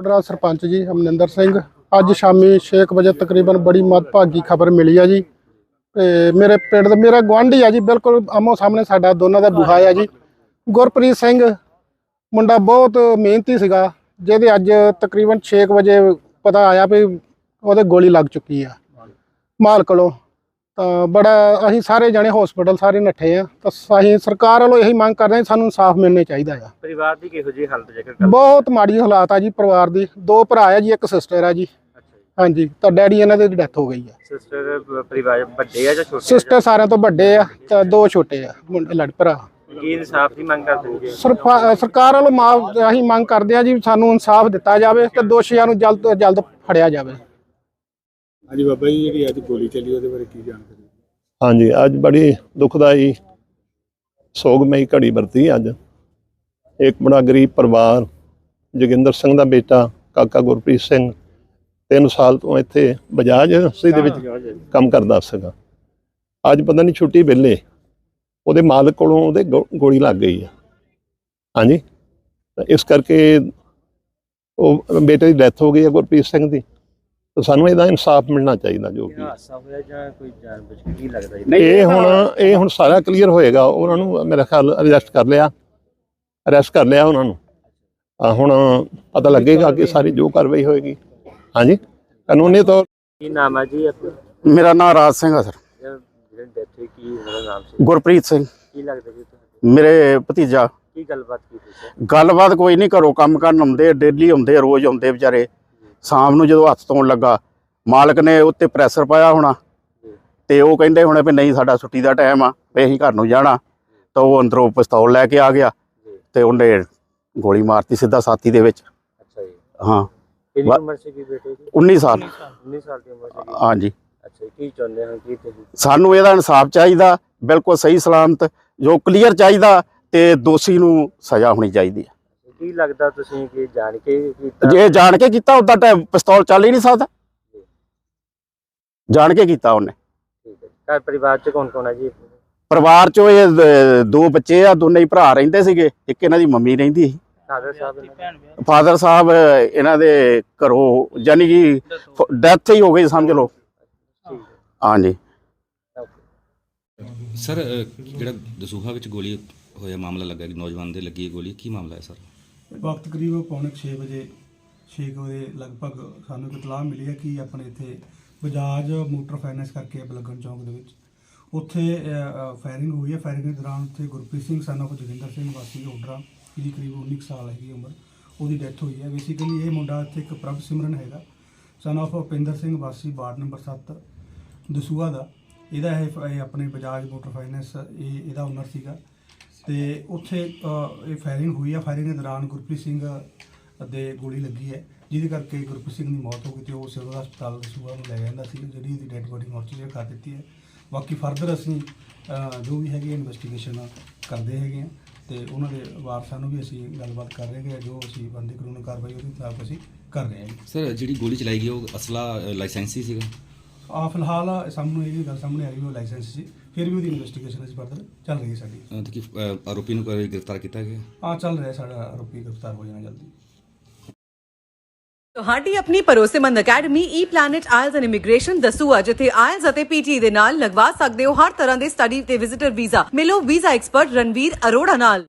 ਕੋਟੜਾ ਸਰਪੰਚ ਜੀ ਅਮਨਿੰਦਰ ਸਿੰਘ। ਅੱਜ ਸ਼ਾਮੀ 6 ਵਜੇ ਤਕਰੀਬਨ ਬੜੀ ਮਦਭਾਗੀ ਖਬਰ ਮਿਲੀ ਆ ਜੀ। ਤੇ ਮੇਰੇ ਪਿੰਡ ਦਾ ਮੇਰਾ ਗੁਆਂਢੀ ਆ ਜੀ, ਬਿਲਕੁਲ ਆਮੋ ਸਾਹਮਣੇ ਸਾਡਾ ਦੋਨਾਂ ਦਾ ਬੁਹਾ ਆ ਜੀ। ਗੁਰਪ੍ਰੀਤ ਸਿੰਘ ਮੁੰਡਾ ਬਹੁਤ ਮਿਹਨਤੀ ਸੀਗਾ, ਜਿਹਦੇ ਅੱਜ ਤਕਰੀਬਨ 6 ਵਜੇ ਪਤਾ ਆਇਆ ਵੀ ਉਹਦੇ ਗੋਲੀ ਲੱਗ ਚੁੱਕੀ ਆ। ਮਾਲ ਕੋਲੋਂ ਤਾਂ ਬੜਾ ਅਸੀਂ ਸਾਰੇ ਜਣੇ ਹਸਪੀਟਲ ਸਾਰੇ ਨੱਠੇ ਆ ਤਾਂ ਅਸੀਂ ਸਰਕਾਰ ਵੱਲੋਂ ਇਹੀ ਮੰਗ ਕਰਦੇ ਹਾਂ ਸਾਨੂੰ ਇਨਸਾਫ ਮਿਲਣੇ ਚਾਹੀਦਾ ਆ। ਪਰਿਵਾਰ ਦੀ ਕਿਹੋ ਜਿਹੀ ਹਾਲਤ ਜੇਕਰ ਗੱਲ ਬਹੁਤ ਮਾੜੀ ਹਾਲਾਤ ਆ ਜੀ ਪਰਿਵਾਰ ਦੀ ਦੋ ਭਰਾ ਆ ਜੀ ਇੱਕ ਸਿਸਟਰ ਆ ਜੀ। ਹਾਂਜੀ ਤਾਂ ਡੈਡੀ ਇਹਨਾਂ ਦੀ ਡੈਥ ਹੋ ਗਈ ਆ। ਸਿਸਟਰ ਪਰਿਵਾਰ ਵੱਡੇ ਆ ਜਾਂ ਛੋਟੇ ਸਿਸਟਰ ਸਾਰਿਆਂ ਤੋਂ ਵੱਡੇ ਆ ਤਾਂ ਦੋ ਛੋਟੇ ਆ ਮੁੰਡੇ ਲੜ ਭਰਾ। ਕੀ ਇਨਸਾਫ ਦੀ ਮੰਗ ਕਰਦੇ ਸਰਕਾਰ ਵੱਲੋਂ ਮਾਫ ਅਸੀਂ ਮੰਗ ਕਰਦੇ ਆ ਜੀ ਸਾਨੂੰ ਇਨਸਾਫ ਦਿੱਤਾ ਜਾਵੇ ਤੇ ਦੋਸ਼ੀਆਂ ਨੂੰ ਜਲਦ ਤੋਂ ਜਲਦ ਫੜਿਆ ਜਾਵੇ। ਹਾਂਜੀ ਬਾਬਾ ਜੀ ਜਿਹੜੀ ਅੱਜ ਗੋਲੀ ਚੱਲੀ ਉਹਦੇ ਬਾਰੇ ਕੀ ਜਾਣਕਾਰੀ? ਹਾਂਜੀ ਅੱਜ ਬੜੀ ਦੁਖਦਾਈ ਸੋਗਮਈ ਘੜੀ ਵਰਤੀ ਅੱਜ। ਇੱਕ ਬੜਾ ਗਰੀਬ ਪਰਿਵਾਰ ਜੋਗਿੰਦਰ ਸਿੰਘ ਦਾ ਬੇਟਾ ਕਾਕਾ ਗੁਰਪ੍ਰੀਤ ਸਿੰਘ 3 ਸਾਲ ਤੋਂ ਇੱਥੇ ਬਜਾਜ ਏਜੰਸੀ ਦੇ ਵਿੱਚ ਕੰਮ ਕਰਦਾ ਸੀਗਾ। ਅੱਜ ਪਤਾ ਨਹੀਂ ਛੁੱਟੀ ਵੇਲੇ ਉਹਦੇ ਮਾਲਕ ਕੋਲੋਂ ਉਹਦੇ ਗੋਲੀ ਲੱਗ ਗਈ ਆ। ਹਾਂਜੀ? ਤਾਂ ਇਸ ਕਰਕੇ ਉਹ ਬੇਟੇ ਦੀ ਡੈਥ ਹੋ ਗਈ ਹੈ ਗੁਰਪ੍ਰੀਤ ਸਿੰਘ ਦੀ। ਤਾਂ ਸਾਨੂੰ ਇਹਦਾ ਇਨਸਾਫ ਮਿਲਣਾ ਚਾਹੀਦਾ ਜੋ ਵੀ। ਹਾਦਸਾ ਹੋਇਆ ਜਾਂ ਕੋਈ ਜਾਣ ਬੁੱਝ ਕੇ ਕੀ ਲੱਗਦਾ ਜੀ? ਇਹ ਹੁਣ ਇਹ ਹੁਣ ਸਾਰਾ ਕਲੀਅਰ ਹੋਏਗਾ। ਉਹਨਾਂ ਨੂੰ ਮੇਰਾ ਖਿਆਲ ਅਰੈਸਟ ਕਰ ਲਿਆ। ਅਰੈਸਟ ਕਰ ਲਿਆ ਉਹਨਾਂ ਨੂੰ। ਹੁਣ ਪਤਾ ਲੱਗੇਗਾ ਕਿ ਸਾਰੀ ਜੋ ਕਾਰਵਾਈ ਹੋਏਗੀ। ਹਾਂਜੀ? ਕਾਨੂੰਨੀ ਤੌਰ ਕੀ ਨਾਮ ਹੈ ਜੀ ਆਪਣਾ ਮੇਰਾ ਨਾਮ ਰਾਜ ਸਿੰਘ ਆ ਸਰ। ਜਿਹੜਾ ਡੈਥ ਹੋਈ ਕੀ ਉਹਦਾ ਨਾਮ ਸੀ? ਗੁਰਪ੍ਰੀਤ ਸਿੰਘ। ਕੀ ਲੱਗਦਾ ਜੀ ਤੁਹਾਨੂੰ ਮੇਰੇ ਭਤੀਜਾ। ਕੀ ਗੱਲਬਾਤ ਕੀਤੀ ਸੀ? ਗੱਲਬਾਤ ਕੋਈ ਨਹੀਂ ਘਰੋਂ ਕੰਮ ਕਰਨ ਆਉਂਦੇ ਡੇਲੀ ਆਉਂਦੇ ਰੋਜ਼ ਆਉਂਦੇ ਵਿਚਾਰੇ। ਸ਼ਾਮ ਨੂੰ ਜਦੋਂ ਹੱਥ ਧੋਣ ਲੱਗਾ ਮਾਲਕ ਨੇ ਉੱਤੇ ਪ੍ਰੈਸ਼ਰ ਪਾਇਆ ਹੋਣਾ। ਤੇ ਉਹ ਕਹਿੰਦੇ ਹੋਣੇ ਵੀ ਨਹੀਂ ਸਾਡਾ ਛੁੱਟੀ ਦਾ ਟਾਈਮ ਆ ਵੀ ਅਸੀਂ ਘਰ ਨੂੰ ਜਾਣਾ। ਤਾਂ ਉਹ ਅੰਦਰੋਂ ਪਿਸਤੌਲ ਲੈ ਕੇ ਆ ਗਿਆ ਜੀ ਤੇ ਉਹਨੇ ਗੋਲੀ ਮਾਰਤੀ ਸਿੱਧਾ ਸਾਥੀ ਦੇ ਵਿੱਚ। ਅੱਛਾ ਜੀ। ਹਾਂ। ਕਿੰਨੀ ਉਮਰ ਸੀ ਕੀ ਬੇਟੇ ਦੀ? 19 ਸਾਲ। 19 ਸਾਲ। ਦੀ ਉਮਰ ਸੀ ਹਾਂਜੀ। ਅੱਛਾ ਜੀ ਕੀ ਚਾਹੁੰਦੇ ਹੋ ਕੀ ਤੁਸੀਂ? ਸਾਨੂੰ ਇਹਦਾ ਇਨਸਾਫ ਚਾਹੀਦਾ ਬਿਲਕੁਲ ਸਹੀ ਸਲਾਮਤ ਜੋ ਕਲੀਅਰ ਚਾਹੀਦਾ ਤੇ ਦੋਸ਼ੀ ਨੂੰ ਸਜ਼ਾ ਹੋਣੀ ਚਾਹੀਦੀ ਹੈ। ਕੀ ਲੱਗਦਾ ਤੁਸੀਂ ਕਿ ਜਾਣ ਕੇ ਕੀਤਾ? ਜੇ ਜਾਣ ਕੇ ਕੀਤਾ ਉਦਾਂ ਤਾਂ ਪਿਸਤੌਲ ਚੱਲ ਹੀ ਨਹੀਂ ਸਕਦਾ। ਜਾਣ ਕੇ ਕੀਤਾ ਉਹਨੇ। ਠੀਕ ਹੈ। ਘਰ ਪਰਿਵਾਰ ਚ ਕੌਣ ਕੌਣ ਹੈ ਜੀ? ਪਰਿਵਾਰ ਚੋਂ ਇਹ ਦ- ਦੋ ਬੱਚੇ ਆ ਦੋਨੇ ਹੀ ਭਰਾ ਰਹਿੰਦੇ ਸੀਗੇ। ਇੱਕ ਇਹਨਾਂ ਦੀ ਮੰਮੀ ਰਹਿੰਦੀ ਸੀ। ਫਾਦਰ ਸਾਹਿਬ ਇਹਨਾਂ ਦੇ? ਫਾਦਰ ਸਾਹਿਬ ਇਹਨਾਂ ਦੇ ਘਰੋਂ ਯਾਨੀ ਕਿ ਡੈਥ ਹੀ ਹੋ ਗਈ ਸਮਝ ਲਓ। ਠੀਕ ਹੈ। ਹਾਂਜੀ। ਸਰ ਜਿਹੜਾ ਦਸੂਹਾ ਵਿੱਚ ਗੋਲੀ ਹੋਇਆ ਮਾਮਲਾ ਲੱਗਾ ਕਿ ਨੌਜਵਾਨ ਦੇ ਲੱਗੀ ਹੈ ਗੋਲੀ ਕੀ ਮਾਮਲਾ ਹੈ ਸਰ? ਵਕਤ ਕਰੀਬ ਪੌਣੇ 6 ਵਜੇ 6 ਵਜੇ ਲਗਭਗ ਸਾਨੂੰ ਇਤਲਾਹ ਮਿਲੀ ਹੈ ਕਿ ਆਪਣੇ ਇੱਥੇ ਬਜਾਜ ਮੋਟਰ ਫਾਈਨੈਂਸ ਕਰਕੇ ਬਲਗਨ ਚੌਂਕ ਦੇ ਵਿੱਚ ਉੱਥੇ ਫਾਇਰਿੰਗ ਹੋਈ ਹੈ। ਫਾਇਰਿੰਗ ਦੇ ਦੌਰਾਨ ਉੱਥੇ ਗੁਰਪ੍ਰੀਤ ਸਿੰਘ ਸਨ of ਜੋਗਿੰਦਰ ਸਿੰਘ, ਵਾਸੀ ਓਡਰਾ, ਜਿਹਦੀ ਕਰੀਬ 19 ਕੁ ਸਾਲ ਹੈਗੀ ਉਮਰ, ਉਹਦੀ ਡੈਥ ਹੋਈ ਹੈ। ਬੇਸਿਕਲੀ ਇਹ ਮੁੰਡਾ ਇੱਥੇ ਇੱਕ ਪ੍ਰਭ ਸਿਮਰਨ ਹੈਗਾ। ਸਨ of ਭੁਪਿੰਦਰ ਸਿੰਘ, ਵਾਸੀ ਵਾਰਡ ਨੰਬਰ 7 ਦਸੂਆ ਦਾ। ਇਹਦਾ ਇਹ ਇਹ ਆਪਣੇ ਬਜਾਜ ਮੋਟਰ ਫਾਈਨੈਂਸ, ਇਹ, ਇਹਦਾ ਓਨਰ ਸੀਗਾ। ਤੇ ਉੱਥੇ ਅ, ਇਹ ਫਾਇਰਿੰਗ ਹੋਈ ਆ ਫਾਇਰਿੰਗ ਦੇ ਦੌਰਾਨ ਗੁਰਪ੍ਰੀਤ ਸਿੰਘ ਦੇ ਗੋਲੀ ਲੱਗੀ ਹੈ ਜਿਹਦੇ ਕਰਕੇ ਗੁਰਪ੍ਰੀਤ ਸਿੰਘ ਦੀ ਮੌਤ ਹੋ ਗਈ ਤੇ ਉਹ ਸਿਵਲ ਹਸਪਤਾਲ ਦਸੂਆ ਨੂੰ ਲੈ ਜਾਂਦਾ ਸੀ ਜਿਹੜੀ ਇਹਦੀ ਡੈੱਡ ਬੋਡੀ ਮੋਰਚਰੀ ਕਰ ਦਿੱਤੀ ਹੈ। ਬਾਕੀ ਫਰਦਰ ਅਸੀਂ ਅ, ਜੋ ਵੀ ਹੈਗੀ ਇਨਵੈਸਟੀਗੇਸ਼ਨ ਕਰਦੇ ਹੈਗੇ ਆ ਤੇ ਉਹਨਾਂ ਦੇ ਵਾਰਸਾਂ ਨੂੰ ਵੀ ਅਸੀਂ ਗੱਲਬਾਤ ਕਰ ਰਹੇ ਹਾਂ ਜੋ ਅਸੀਂ ਬੰਦੀ ਕਾਨੂੰਨ ਕਾਰਵਾਈ ਉਹਦੇ ਖਿਲਾਫ ਅਸੀਂ ਕਰ ਰਹੇ ਹਾਂ ਸਰ ਜਿਹੜੀ ਗੋਲੀ ਚਲਾਈ ਗਈ ਉਹ ਅਸਲਾ ਲਾਇਸੈਂਸੀ ਸੀਗਾ? ਆ ਫਿਲਹਾਲ ਸਾਨੂੰ ਇਹ ਗੱਲ ਸਾਹਮਣੇ ਆਈ ਵੀ ਉਹ ਲਾਇਸੈਂਸ ਸੀ। ਫਿਰ ਵੀ ਉਹਦੀ ਇਨਵੈਸਟੀਗੇਸ਼ਨ ਅਸੀਂ ਫਰਦਰ ਚੱਲ ਰਹੀ ਹੈ ਸਾਡੀ। ਅਹ, ਤੇ ਕੀ ਅਹ, ਆਰੋਪੀ ਨੂੰ ਕੋਈ ਗ੍ਰਿਫਤਾਰ ਕੀਤਾ ਗਿਆ? ਆ ਚੱਲ ਰਿਹਾ ਸਾਡਾ ਆਰੋਪੀ ਗ੍ਰਿਫਤਾਰ ਹੋ ਜਾਣਾ ਜਲਦੀ। ਤੁਹਾਡੀ ਆਪਣੀ ਭਰੋਸੇਮੰਦ academy E Planet IELTS and immigration Dasuya ਜਿੱਥੇ ਆਇਲਸ ਅਤੇ ਪੀਟੀ ਦੇ ਨਾਲ ਲਗਵਾ ਸਕਦੇ ਹੋ ਹਰ ਤਰ੍ਹਾਂ ਦੇ ਸਟੱਡੀ ਤੇ ਵਿਜ਼ਿਟਰ ਵੀਜ਼ਾ ਮਿਲੋ ਵੀਜ਼ਾ ਐਕਸਪਰਟ ਰਣਵੀਰ ਅਰੋੜਾ ਨਾਲ।